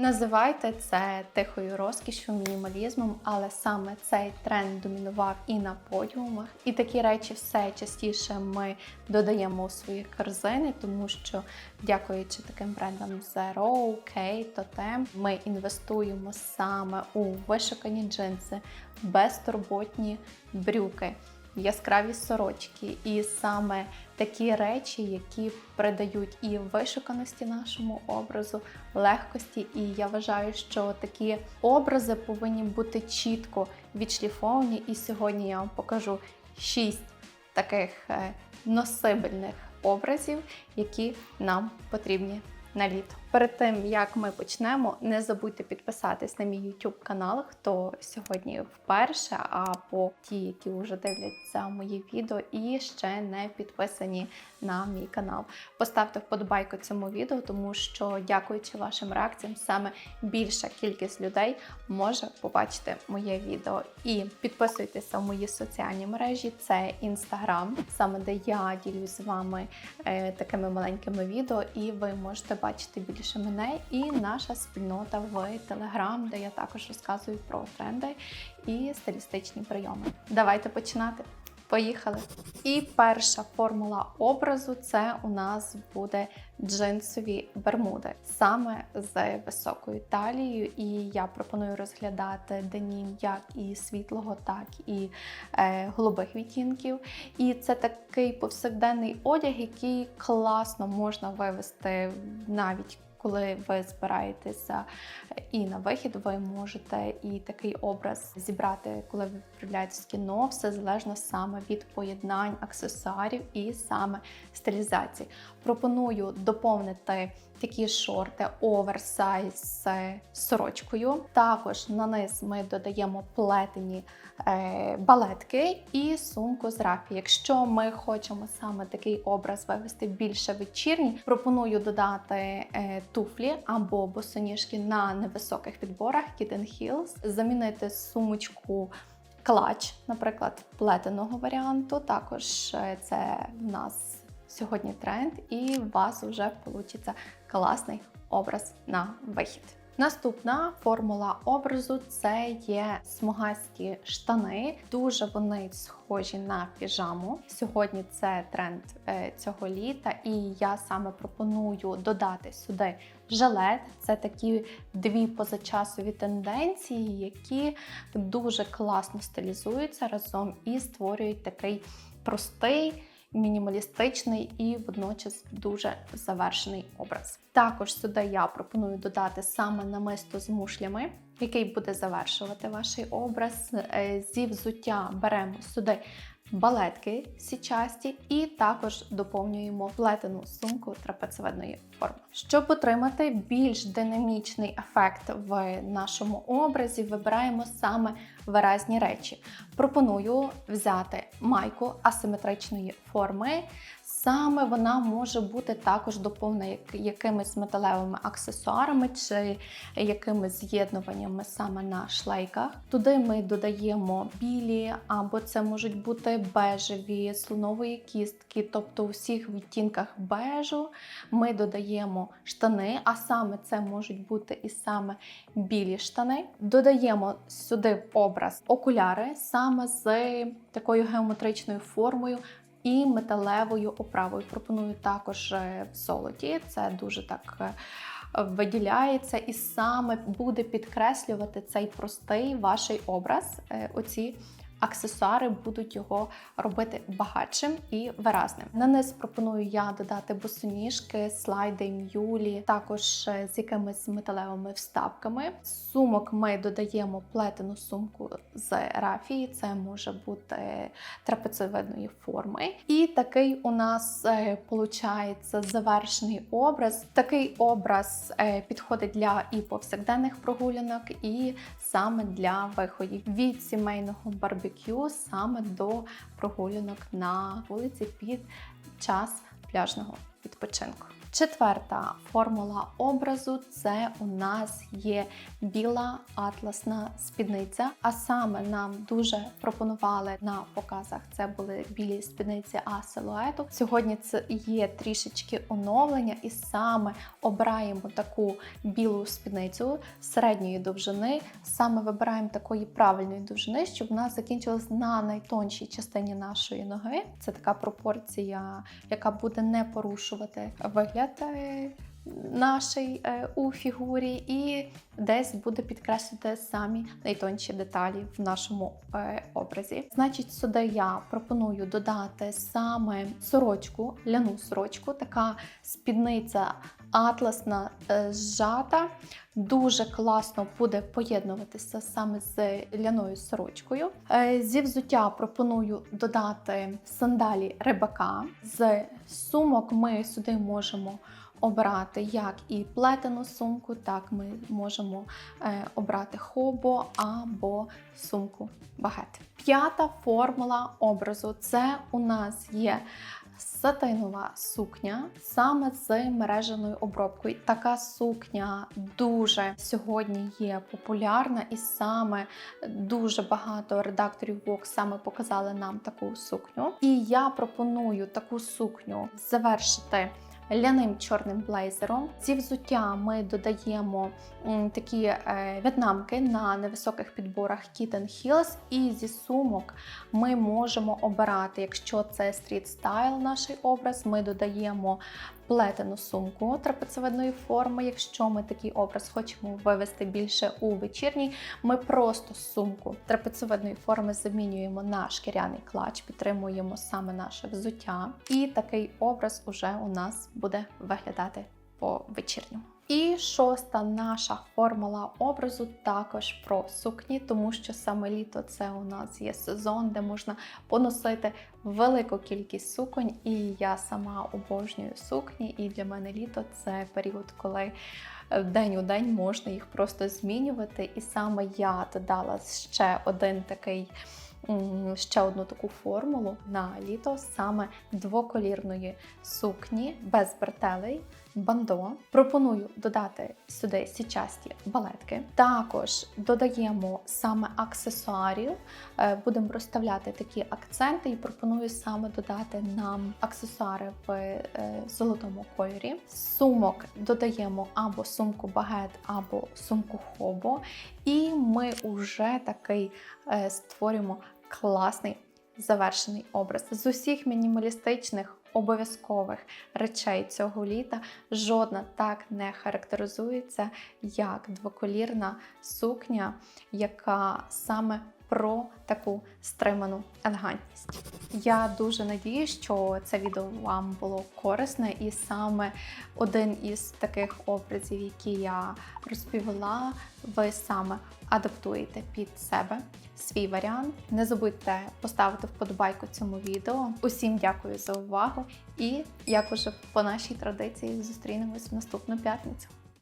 Називайте це тихою розкішю, мінімалізмом, але саме цей тренд домінував і на подіумах. І такі речі все частіше ми додаємо у свої корзини, тому що, дякуючи таким брендам Zero, K, Totem, ми інвестуємо саме у вишукані джинси, безтурботні брюки. Яскраві сорочки, і саме такі речі, які придають і вишуканості нашому образу, легкості. І я вважаю, що такі образи повинні бути чітко відшліфовані. І сьогодні я вам покажу шість таких е, носибельних образів, які нам потрібні на літо. Перед тим як ми почнемо, не забудьте підписатись на мій YouTube канал, хто сьогодні вперше, або ті, які вже дивляться мої відео і ще не підписані на мій канал. Поставте вподобайку цьому відео, тому що, дякуючи вашим реакціям, саме більша кількість людей може побачити моє відео. І підписуйтеся в мої соціальні мережі. Це Instagram, саме де я ділюсь з вами е, такими маленькими відео, і ви можете бачити більше мене і наша спільнота в Telegram, де я також розказую про тренди і стилістичні прийоми. Давайте починати. Поїхали. І перша формула образу це у нас буде джинсові бермуди, саме з високою талією. І я пропоную розглядати денім як і світлого, так і е, голубих відтінків. І це такий повсякденний одяг, який класно можна вивести навіть. Коли ви збираєтеся і на вихід, ви можете і такий образ зібрати, коли ви відправляєтесь в кіно. Все залежно саме від поєднань аксесуарів і саме стилізації. Пропоную доповнити такі шорти оверсайз сорочкою. Також на низ ми додаємо плетені е, балетки і сумку з рафі. Якщо ми хочемо саме такий образ вивести більше вечірній, пропоную додати е, туфлі або босоніжки на невисоких підборах Kitten Heels, замінити сумочку. Клач, наприклад, плетеного варіанту. Також е, це в нас сьогодні тренд, і у вас вже вийде класний образ на вихід. Наступна формула образу це є смугасті штани. Дуже вони схожі на піжаму. Сьогодні це тренд е, цього літа, і я саме пропоную додати сюди жилет. Це такі дві позачасові тенденції, які дуже класно стилізуються разом і створюють такий простий мінімалістичний і водночас дуже завершений образ. Також сюди я пропоную додати саме намисто з мушлями, який буде завершувати ваш образ. Е, зі взуття беремо сюди. Балетки січасті, і також доповнюємо плетену сумку трапецевидної форми. Щоб отримати більш динамічний ефект в нашому образі, вибираємо саме виразні речі. Пропоную взяти майку асиметричної форми. Саме вона може бути також доповнена якимись металевими аксесуарами чи якимись з'єднуваннями саме на шлейках. Туди ми додаємо білі, або це можуть бути бежеві, слонової кістки, тобто у всіх відтінках бежу ми додаємо штани, а саме це можуть бути і саме білі штани. Додаємо сюди образ окуляри саме з такою геометричною формою і металевою оправою. Пропоную також е, в золоті. Це дуже так. е, Виділяється і саме буде підкреслювати цей простий ваш образ. Е, Оці аксесуари будуть його робити багатшим і виразним. На низ пропоную я додати босоніжки, слайди, м'юлі, також е, з якимись металевими вставками. З Сумок ми додаємо плетену сумку з рафії, це може бути трапецевидної форми. І такий у нас виходить завершений образ. Такий образ е, підходить для і повсякденних прогулянок, і саме для виходів від сімейного барбекю саме до прогулянок на вулиці під час пляжного відпочинку. Четверта формула образу це у нас є біла атласна спідниця. А саме нам дуже пропонували на показах. Це були білі спідниці А силуету. Сьогодні це є трішечки оновлення, і саме обираємо таку білу спідницю середньої довжини. Саме вибираємо такої правильної довжини, щоб вона закінчилась на найтоншій частині нашої ноги. Це така пропорція, яка буде не порушувати вигляд. е, Нашій е, у фігурі, і десь буде підкреслити самі найтонші деталі в нашому е, образі. Значить, сюди я пропоную додати саме сорочку, ляну сорочку, така спідниця атласна е, зжата. Дуже класно буде поєднуватися саме з ляною сорочкою. Е, Зі взуття пропоную додати сандалі рибака. З сумок ми сюди можемо обрати як і плетену сумку, так ми можемо е, обрати хобо або сумку багет. П'ята формула образу це у нас є сатинова сукня саме з мереженою обробкою. Така сукня дуже сьогодні є популярна, і саме дуже багато редакторів Vogue саме показали нам таку сукню. І я пропоную таку сукню завершити. Ляним чорним блейзером. Зі взуття ми додаємо такі е, в'єтнамки на невисоких підборах Kitten Heels. І зі сумок ми можемо обирати, якщо це стріт стайл, наш образ, ми додаємо плетену сумку трапецевидної форми. Якщо ми такий образ хочемо вивести більше у вечірній, ми просто сумку трапецевидної форми замінюємо на шкіряний клач, підтримуємо саме наше взуття. І такий образ уже у нас буде виглядати по вечірньому. І шоста наша формула образу також про сукні, тому що саме літо це у нас є сезон, де можна поносити велику кількість суконь. І я сама обожнюю сукні. І для мене літо це період, коли е, день у день можна їх просто змінювати. І саме я додала ще один такий. Ще одну таку формулу на літо саме двоколірної сукні без бретелей, бандо. Пропоную додати сюди січасті балетки. Також додаємо саме аксесуарів, Е, будемо розставляти такі акценти, і пропоную саме додати нам аксесуари в е, золотому кольорі. Сумок додаємо або сумку багет, або сумку хобо. І ми вже такий е, створюємо класний завершений образ. З усіх мінімалістичних обов'язкових речей цього літа. Жодна так не характеризується, як двоколірна сукня, яка саме про таку стриману елегантність. Я дуже надію, що це відео вам було корисне, і саме один із таких образів, які я розповіла, ви саме адаптуєте під себе свій варіант. Не забудьте поставити вподобайку цьому відео. Усім дякую за увагу і, як уже по нашій традиції, зустрінемось в наступну п'ятницю.